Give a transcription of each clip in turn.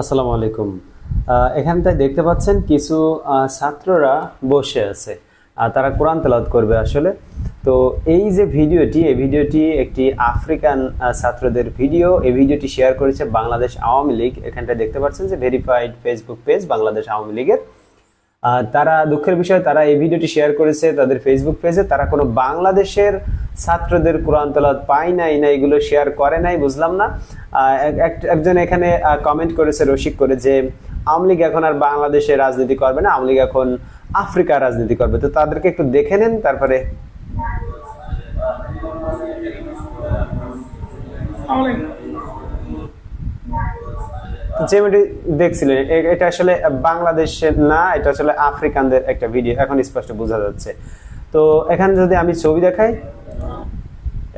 আসসালামু আলাইকুম। এখানটায় দেখতে পাচ্ছেন কিছু ছাত্ররা বসে আছে, আর তারা কোরআন তেলাওয়াত করবে আসলে। তো এই যে ভিডিওটি, এই ভিডিওটি একটি আফ্রিকান ছাত্রদের ভিডিও। এই ভিডিওটি শেয়ার করেছে বাংলাদেশ আওয়ামী লীগ। এখানটায় দেখতে পাচ্ছেন যে verified Facebook page Bangladesh Awami লীগের। তারা দুঃখের বিষয়, তারা এই ভিডিওটি শেয়ার করেছে তাদের ফেসবুক পেজে তারা কোনো বাংলাদেশের ছাত্রদের কোরআন তেলাওয়াত পায় নাই না এগুলো শেয়ার করে নাই, বুঝলাম না। একজন এখানে কমেন্ট করেছে, রসিক করে যে, আওয়ামী লীগ এখন আর বাংলাদেশে রাজনীতি করবে না, আওয়ামী লীগ এখন আফ্রিকার রাজনীতি করবে। তো তাদেরকে একটু দেখে নেন, তারপরে তো যে ভিডিও দেখছিলেন এটা আসলে বাংলাদেশের না, এটা আসলে আফ্রিকানদের একটা ভিডিও এখন স্পষ্ট বোঝা যাচ্ছে। তো এখানে যদি আমি ছবি দেখাই,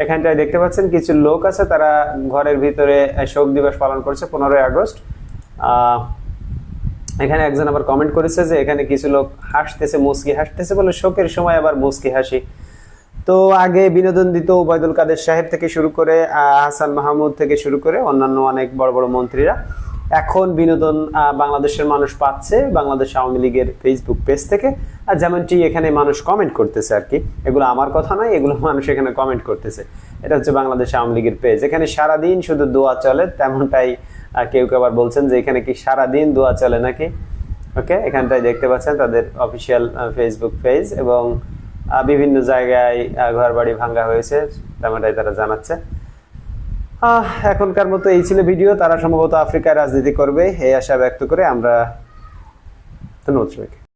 এখানটায় দেখতে পাচ্ছেন কিছু লোক আছে, তারা ঘরের ভিতরে শোক দিবস পালন করছে, পনেরোই আগস্ট। এখানে একজন আবার কমেন্ট করেছে যে, এখানে কিছু লোক হাসতেছে, মুসকি হাসতেছে বলে শোকের সময় আবার মুসকি হাসি। তো আগে বিনোদন দিত ওবায়দুল কাদের সাহেব থেকে শুরু করে হাসান মাহমুদ থেকে শুরু করে অন্যান্য অনেক বড় বড় মন্ত্রীরা। এখন বিনোদন বাংলাদেশের মানুষ পাচ্ছে বাংলাদেশ আওয়ামী লীগের ফেসবুক পেজ থেকে। আর যেমনটি এখানে মানুষ কমেন্ট করতেছে আর কি, এগুলো আমার কথা নয়, এগুলো মানুষ এখানে কমেন্ট করতেছে। এটা হচ্ছে বাংলাদেশ আওয়ামী লীগের পেজ এখানে সারাদিন শুধু দোয়া চলে, তেমনটাই কেউ কেউ আবার বলছেন যে এখানে কি সারাদিন দোয়া চলে নাকি? ওকে এখানটায় দেখতে পাচ্ছেন তাদের অফিসিয়াল ফেসবুক পেজ এবং বিভিন্ন জায়গায় ঘর বাড়ি ভাঙ্গা হয়েছে, তেমনটাই তারা জানাচ্ছে। এখনকার মতো এই ছিল ভিডিও। তারা সম্ভবত আফ্রিকায় রাজনীতি করবে, এই আশা ব্যক্ত করে আমরা ধন্যবাদ সবাইকে।